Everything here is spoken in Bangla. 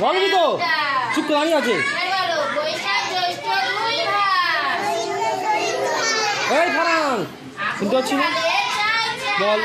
বলবি তো? চুপ করে দাঁড়িয়ে আছে। এই ফারান শুনতে পাচ্ছি না? বল।